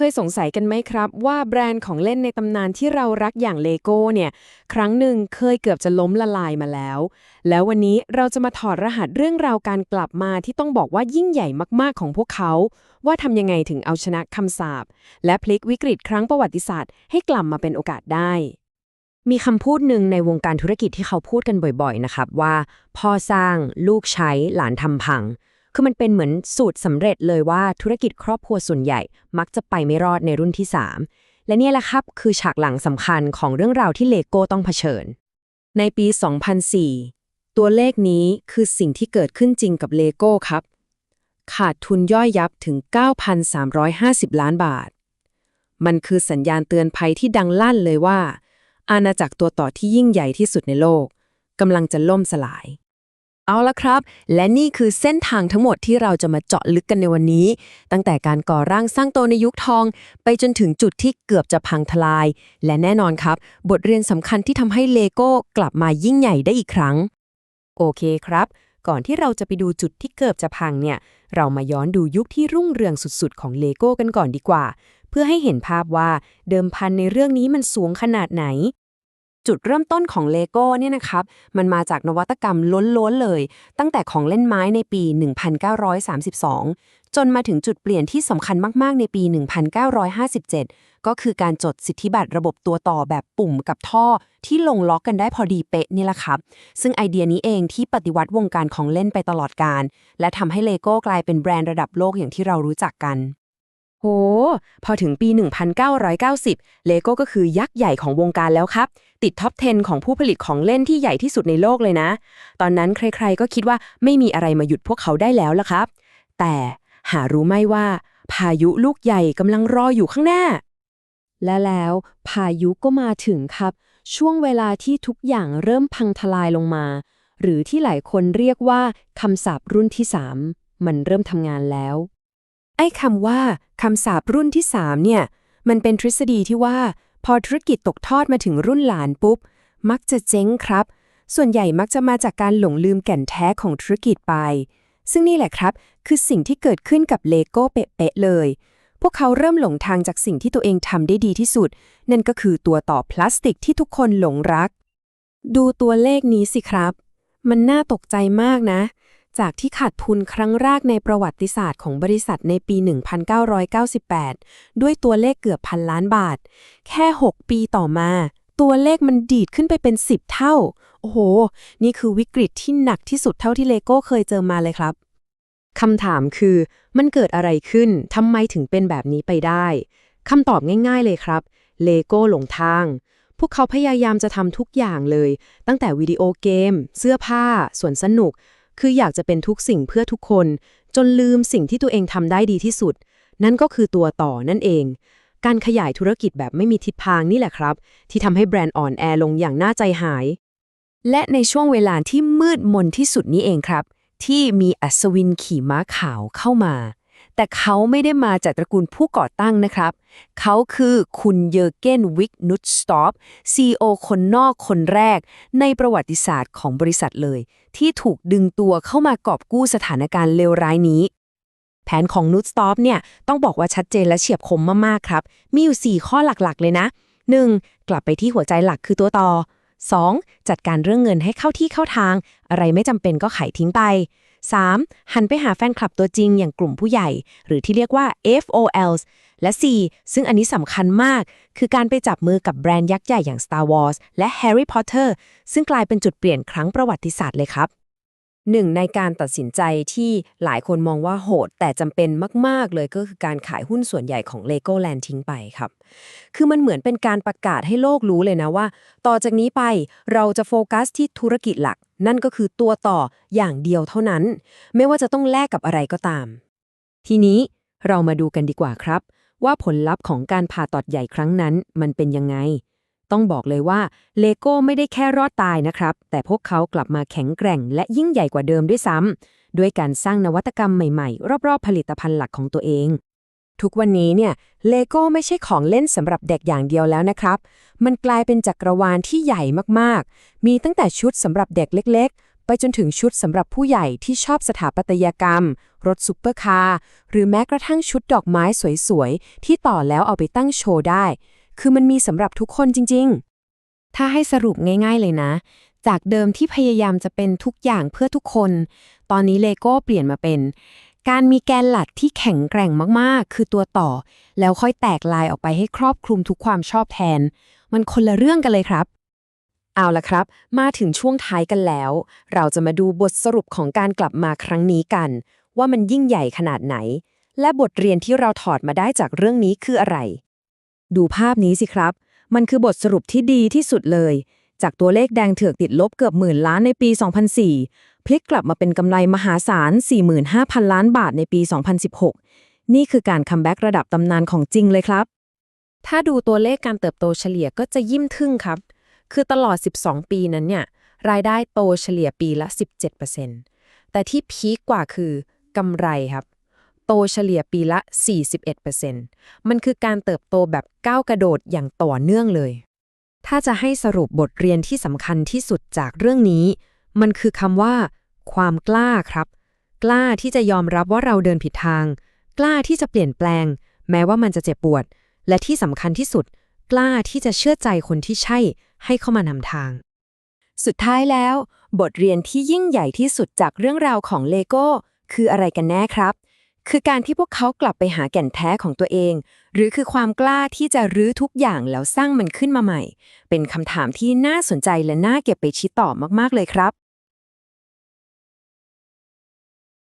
เคยสงสัยกันไหมครับว่าแบรนด์ของเล่นในตำนานที่เรารักอย่างเลโก้เนี่ยครั้งหนึ่งเคยเกือบจะล้มละลายมาแล้ว แล้ววันนี้เราจะมาถอดรหัสเรื่องราวการกลับมาที่ต้องบอกว่ายิ่งใหญ่มากๆของพวกเขา ว่าทำยังไงถึงเอาชนะคำสาปและพลิกวิกฤตครั้งประวัติศาสตร์ให้กลับมาเป็นโอกาสได้ มีคำพูดหนึ่งในวงการธุรกิจที่เขาพูดกันบ่อยๆนะครับว่า พ่อสร้าง ลูกใช้หลานทำพัง คือมันเป็นเหมือนสูตรสำเร็จเลยว่าธุรกิจครอบครัวส่วนใหญ่ มักจะไปไม่รอดในรุ่นที่ 3 และนี่แหละครับคือฉากหลังสำคัญของเรื่องราวที่เลโก้ต้องเผชิญ ในปี 2004 ตัวเลขนี้คือสิ่งที่เกิดขึ้นจริงกับเลโก้ครับ ขาดทุนย่อยยับถึง 9,350 ล้านบาท มันคือสัญญาณเตือนภัยที่ดังลั่นเลยว่า อาณาจักรตัวต่อที่ยิ่งใหญ่ที่สุดในโลกกำลังจะล่มสลาย เอาละครับ และนี่คือเส้นทางทั้งหมดที่เราจะมาเจาะลึกกันในวันนี้ ตั้งแต่การก่อร่างสร้างโตในยุคทอง ไปจนถึงจุดที่เกือบจะพังทลาย และแน่นอนครับ บทเรียนสำคัญที่ทำให้เลโก้กลับมายิ่งใหญ่ได้อีกครั้ง โอเคครับ ก่อนที่เราจะไปดูจุดที่เกือบจะพังเนี่ย เรามาย้อนดูยุคที่รุ่งเรืองสุดๆ ของเลโก้กันก่อนดีกว่า เพื่อให้เห็นภาพว่าเดิมพันในเรื่องนี้มันสูงขนาดไหน จุดเริ่มต้นของเลโก้เนี่ยนะครับ มันมาจากนวัตกรรมล้นๆเลย ตั้งแต่ของเล่นไม้ในปี 1932 จนมาถึงจุดเปลี่ยนที่สำคัญมากๆในปี 1957 ก็คือการจดสิทธิบัตรระบบตัวต่อแบบปุ่มกับท่อที่ลงล็อกกันได้พอดีเป๊ะนี่แหละครับ ซึ่งไอเดียนี้เองที่ปฏิวัติวงการของเล่นไปตลอดการ และทำให้เลโก้กลายเป็นแบรนด์ระดับโลกอย่างที่เรารู้จักกันโห พอถึงปี 1990 เลโก้ก็คือยักษ์ใหญ่ของวงการแล้วครับ ติดท็อป 10 ของผู้ผลิตของเล่นที่ใหญ่ที่สุดในโลกเลยนะ ตอนนั้นใครๆก็คิดว่าไม่มีอะไรมาหยุดพวกเขาได้แล้วล่ะครับ แต่หารู้ไหมว่า พายุลูกใหญ่กำลังรออยู่ข้างหน้า และแล้วพายุก็มาถึงครับ ช่วงเวลาที่ทุกอย่างเริ่มพังทลายลงมา หรือที่หลายคนเรียกว่าคำสาปรุ่นที่3มันเริ่มทำงานแล้ว ไอ้คำว่าคำสาปรุ่นที่3เนี่ย มันเป็นทฤษฎีที่ว่า พอธุรกิจตกทอดมาถึงรุ่นหลานปุ๊บ มักจะเจ๊งครับ ส่วนใหญ่มักจะมาจากการหลงลืมแก่นแท้ของธุรกิจไป ซึ่งนี่แหละครับ คือสิ่งที่เกิดขึ้นกับเลโก้เป๊ะๆเลย พวกเขาเริ่มหลงทางจากสิ่งที่ตัวเองทำได้ดีที่สุด นั่นก็คือตัวต่อพลาสติกที่ทุกคนหลงรัก ดูตัวเลขนี้สิครับ มันน่าตกใจมากนะ จากที่ขาดทุนครั้งแรกในประวัติศาสตร์ของบริษัทในปี 1998 ด้วยตัวเลขเกือบพันล้านบาท แค่ 6 ปีต่อมา ตัวเลขมันดีดขึ้นไปเป็น 10 เท่า โอ้โห นี่คือวิกฤตที่หนักที่สุดเท่าที่เลโก้เคยเจอมาเลยครับคำถามคือมันเกิดอะไรขึ้นทำไมถึงเป็นแบบนี้ไปได้คำตอบง่าย ๆเลยครับเลโก้หลงทาง พวกเขาพยายามจะทำทุกอย่างเลย ตั้งแต่วิดีโอเกม เสื้อผ้า สวนสนุก คืออยากจะเป็นทุกสิ่งเพื่อทุกคน จนลืมสิ่งที่ตัวเองทำได้ดีที่สุด นั่นก็คือตัวต่อนั่นเอง การขยายธุรกิจแบบไม่มีทิศทางนี่แหละครับ ที่ทำให้แบรนด์อ่อนแอลงอย่างน่าใจหาย และในช่วงเวลาที่มืดมนที่สุดนี้เองครับ ที่มีอัศวินขี่ม้าขาวเข้ามา แต่เขาไม่ได้มาจากตระกูลผู้ก่อตั้งนะครับ เขาคือคุณเยอร์เกนวิกนุตสตอปซีโอคนนอกคนแรก ในประวัติศาสตร์ของบริษัทเลย ที่ถูกดึงตัวเข้ามากอบกู้สถานการณ์เลวร้ายนี้ แผนของนุตสตอปเนี่ยต้องบอกว่าชัดเจนและเฉียบคมมากๆครับ มีอยู่ 4 ข้อหลักๆ เลยนะ 1. กลับไปที่หัวใจหลักคือตัวต่อ 2. จัดการเรื่องเงินให้เข้าที่เข้าทาง อะไรไม่จำเป็นก็ไขทิ้งไป 3. หันไปหาแฟนคลับตัวจริงอย่างกลุ่มผู้ใหญ่ หรือที่เรียกว่า FOLs และ 4. ซึ่งอันนี้สำคัญมาก คือการไปจับมือกับแบรนด์ยักษ์ใหญ่อย่าง Star Wars และ Harry Potter ซึ่งกลายเป็นจุดเปลี่ยนครั้งประวัติศาสตร์เลยครับ หนึ่งในการตัดสินใจที่หลายคนมองว่าโหด แต่จำเป็นมาก ๆ เลยก็คือการขายหุ้นส่วนใหญ่ของ Legoland ทิ้งไปครับ คือมันเหมือนเป็นการประกาศให้โลกรู้เลยนะว่า ต่อจากนี้ไปเราจะโฟกัสที่ธุรกิจหลัก นั่นก็คือตัวต่ออย่างเดียวเท่านั้น ไม่ว่าจะต้องแลกกับอะไรก็ตาม ทีนี้เรามาดูกันดีกว่าครับ ว่าผลลัพธ์ของการผ่าตัดใหญ่ครั้งนั้นมันเป็นยังไง ต้องบอกเลยว่าเลโก้ไม่ได้แค่รอดตายนะครับ แต่พวกเขากลับมาแข็งแกร่ง และยิ่งใหญ่กว่าเดิมด้วยซ้ำด้วยการสร้างนวัตกรรมใหม่ๆ รอบๆ ผลิตภัณฑ์หลักของตัวเอง ทุกวันนี้เนี่ยเลโก้ไม่ใช่ของเล่นสำหรับเด็กอย่างเดียวแล้วนะครับ มันกลายเป็นจักรวาลที่ใหญ่มากๆ มีตั้งแต่ชุดสำหรับเด็กเล็ก ๆไปจนถึงชุดสำหรับผู้ใหญ่ที่ชอบสถาปัตยกรรม รถซุปเปอร์คาร์ หรือแม้กระทั่งชุดดอกไม้สวยๆ ที่ต่อแล้วเอาไปตั้งโชว์ได้ คือมันมีสำหรับทุกคนจริง ๆ ถ้าให้สรุปง่าย ๆเลยนะ จากเดิมที่พยายามจะเป็นทุกอย่างเพื่อทุกคน ตอนนี้เลโก้เปลี่ยนมาเป็น การมีแกนหลักที่แข็งแกร่งมากๆ คือตัวต่อ แล้วค่อยแตกลายออกไปให้ครอบคลุมทุกความชอบแทน มันคนละเรื่องกันเลยครับเอาละครับ มาถึงช่วงท้ายกันแล้ว เราจะมาดูบทสรุปของการกลับมาครั้งนี้กัน ว่ามันยิ่งใหญ่ขนาดไหน และบทเรียนที่เราถอดมาได้จากเรื่องนี้คืออะไร ดูภาพนี้สิครับ มันคือบทสรุปที่ดีที่สุดเลย จากตัวเลขแดงเถือกติดลบเกือบหมื่นล้านในปี 2004 พลิกกลับมาเป็นกำไรมหาศาล 45,000 ล้านบาทในปี 2016 นี่คือการคัมแบ็กระดับตำนานของจริงเลยครับ ถ้าดูตัวเลขการเติบโตเฉลี่ยก็จะยิ้มทึ่งครับ คือตลอด 12 ปีนั้นเนี่ย รายได้โตเฉลี่ยปีละ 17%แต่ที่พีคกว่าคือกำไรครับ โตเฉลี่ยปีละ 41%มันคือการเติบโตแบบก้าวกระโดดอย่างต่อเนื่องเลย ถ้าจะให้สรุปบทเรียนที่สำคัญที่สุดจากเรื่องนี้ มันคือคำว่า ความกล้าครับ กล้าที่จะยอมรับว่าเราเดินผิดทาง กล้าที่จะเปลี่ยนแปลง แม้ว่ามันจะเจ็บปวด และที่สำคัญที่สุด กล้าที่จะเชื่อใจคนที่ใช่ ให้เข้ามานำทาง สุดท้ายแล้ว บทเรียนที่ยิ่งใหญ่ที่สุดจากเรื่องราวของเลโก้คืออะไรกันแน่ครับ คือการที่พวกเขากลับไปหาแก่นแท้ของตัวเอง หรือคือความกล้าที่จะรื้อทุกอย่างแล้วสร้างมันขึ้นมาใหม่ เป็นคำถามที่น่าสนใจและน่าเก็บไปคิดต่อมากๆเลยครับ